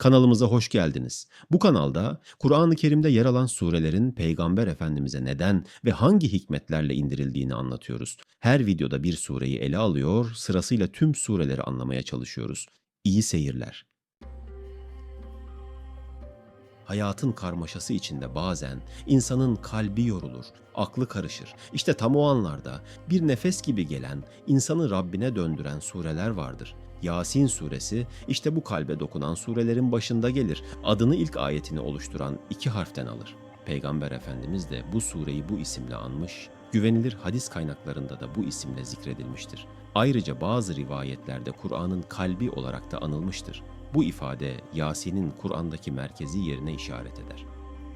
Kanalımıza hoş geldiniz. Bu kanalda Kur'an-ı Kerim'de yer alan surelerin Peygamber Efendimiz'e neden ve hangi hikmetlerle indirildiğini anlatıyoruz. Her videoda bir sureyi ele alıyor, sırasıyla tüm sureleri anlamaya çalışıyoruz. İyi seyirler. Hayatın karmaşası içinde bazen insanın kalbi yorulur, aklı karışır. İşte tam o anlarda bir nefes gibi gelen, insanı Rabbine döndüren sureler vardır. Yasin suresi işte bu kalbe dokunan surelerin başında gelir. Adını ilk ayetini oluşturan iki harften alır. Peygamber Efendimiz de bu sureyi bu isimle anmış, güvenilir hadis kaynaklarında da bu isimle zikredilmiştir. Ayrıca bazı rivayetlerde Kur'an'ın kalbi olarak da anılmıştır. Bu ifade Yasin'in Kur'an'daki merkezi yerine işaret eder.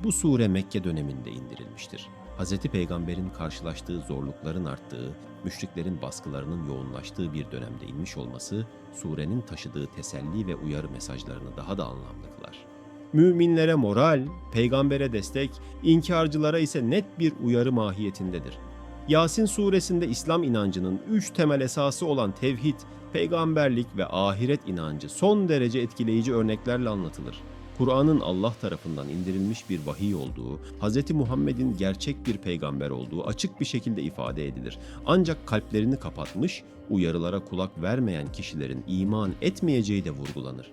Bu sure Mekke döneminde indirilmiştir. Hz. Peygamber'in karşılaştığı zorlukların arttığı, müşriklerin baskılarının yoğunlaştığı bir dönemde inmiş olması, surenin taşıdığı teselli ve uyarı mesajlarını daha da anlamlı kılar. Müminlere moral, peygambere destek, inkarcılara ise net bir uyarı mahiyetindedir. Yasin suresinde İslam inancının üç temel esası olan tevhid, peygamberlik ve ahiret inancı son derece etkileyici örneklerle anlatılır. Kur'an'ın Allah tarafından indirilmiş bir vahiy olduğu, Hz. Muhammed'in gerçek bir peygamber olduğu açık bir şekilde ifade edilir. Ancak kalplerini kapatmış, uyarılara kulak vermeyen kişilerin iman etmeyeceği de vurgulanır.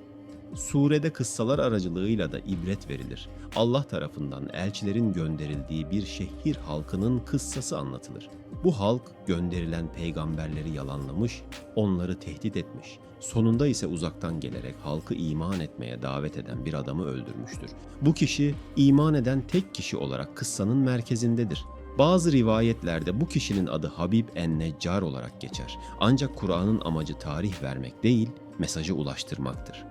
Surede kıssalar aracılığıyla da ibret verilir. Allah tarafından elçilerin gönderildiği bir şehir halkının kıssası anlatılır. Bu halk gönderilen peygamberleri yalanlamış, onları tehdit etmiş. Sonunda ise uzaktan gelerek halkı iman etmeye davet eden bir adamı öldürmüştür. Bu kişi iman eden tek kişi olarak kıssanın merkezindedir. Bazı rivayetlerde bu kişinin adı Habib en-Neccar olarak geçer. Ancak Kur'an'ın amacı tarih vermek değil, mesajı ulaştırmaktır.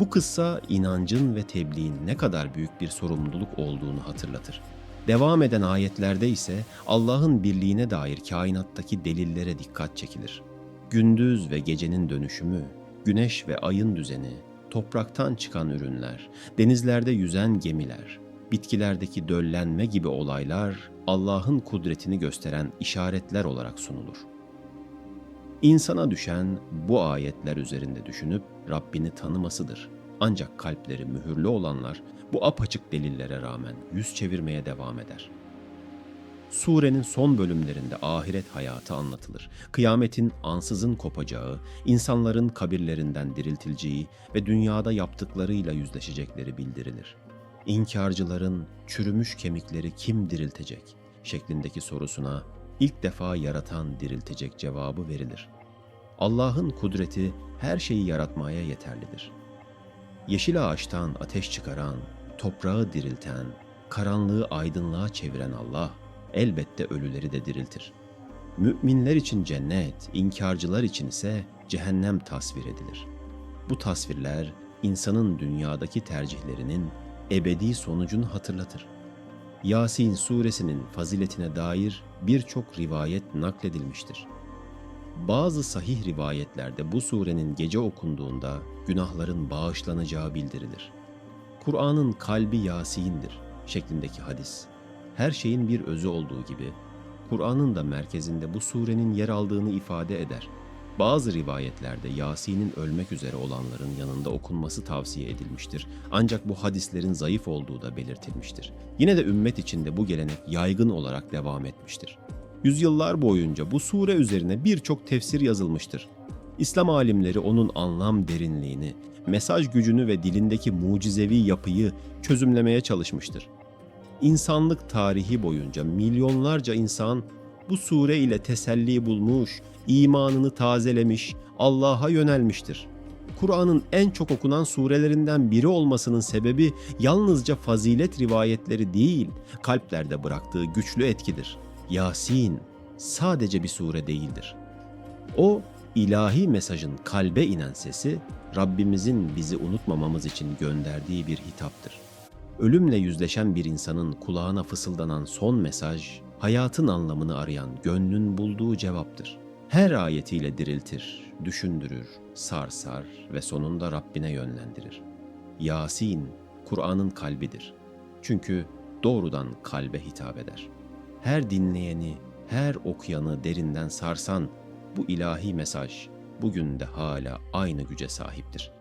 Bu kıssa inancın ve tebliğin ne kadar büyük bir sorumluluk olduğunu hatırlatır. Devam eden ayetlerde ise Allah'ın birliğine dair kainattaki delillere dikkat çekilir. Gündüz ve gecenin dönüşümü, güneş ve ayın düzeni, topraktan çıkan ürünler, denizlerde yüzen gemiler, bitkilerdeki döllenme gibi olaylar Allah'ın kudretini gösteren işaretler olarak sunulur. İnsana düşen bu ayetler üzerinde düşünüp Rabbini tanımasıdır. Ancak kalpleri mühürlü olanlar bu apaçık delillere rağmen yüz çevirmeye devam eder. Surenin son bölümlerinde ahiret hayatı anlatılır. Kıyametin ansızın kopacağı, insanların kabirlerinden diriltileceği ve dünyada yaptıklarıyla yüzleşecekleri bildirilir. İnkarcıların çürümüş kemikleri kim diriltecek şeklindeki sorusuna ilk defa yaratan diriltecek cevabı verilir. Allah'ın kudreti her şeyi yaratmaya yeterlidir. Yeşil ağaçtan ateş çıkaran, toprağı dirilten, karanlığı aydınlığa çeviren Allah elbette ölüleri de diriltir. Müminler için cennet, inkarcılar için ise cehennem tasvir edilir. Bu tasvirler insanın dünyadaki tercihlerinin ebedi sonucunu hatırlatır. Yasin suresinin faziletine dair birçok rivayet nakledilmiştir. Bazı sahih rivayetlerde bu surenin gece okunduğunda günahların bağışlanacağı bildirilir. Kur'an'ın kalbi Yasin'dir şeklindeki hadis. Her şeyin bir özü olduğu gibi Kur'an'ın da merkezinde bu surenin yer aldığını ifade eder. Bazı rivayetlerde Yasin'in ölmek üzere olanların yanında okunması tavsiye edilmiştir. Ancak bu hadislerin zayıf olduğu da belirtilmiştir. Yine de ümmet içinde bu gelenek yaygın olarak devam etmiştir. Yüzyıllar boyunca bu sure üzerine birçok tefsir yazılmıştır. İslam alimleri onun anlam derinliğini, mesaj gücünü ve dilindeki mucizevi yapıyı çözümlemeye çalışmıştır. İnsanlık tarihi boyunca milyonlarca insan bu sure ile teselli bulmuş, imanını tazelemiş, Allah'a yönelmiştir. Kur'an'ın en çok okunan surelerinden biri olmasının sebebi yalnızca fazilet rivayetleri değil, kalplerde bıraktığı güçlü etkidir. Yasin sadece bir sure değildir. O ilahi mesajın kalbe inen sesi Rabbimizin bizi unutmamamız için gönderdiği bir hitaptır. Ölümle yüzleşen bir insanın kulağına fısıldanan son mesaj, hayatın anlamını arayan gönlün bulduğu cevaptır. Her ayetiyle diriltir, düşündürür, sarsar ve sonunda Rabbine yönlendirir. Yasin, Kur'an'ın kalbidir. Çünkü doğrudan kalbe hitap eder. Her dinleyeni, her okuyanı derinden sarsan bu ilahi mesaj bugün de hala aynı güce sahiptir.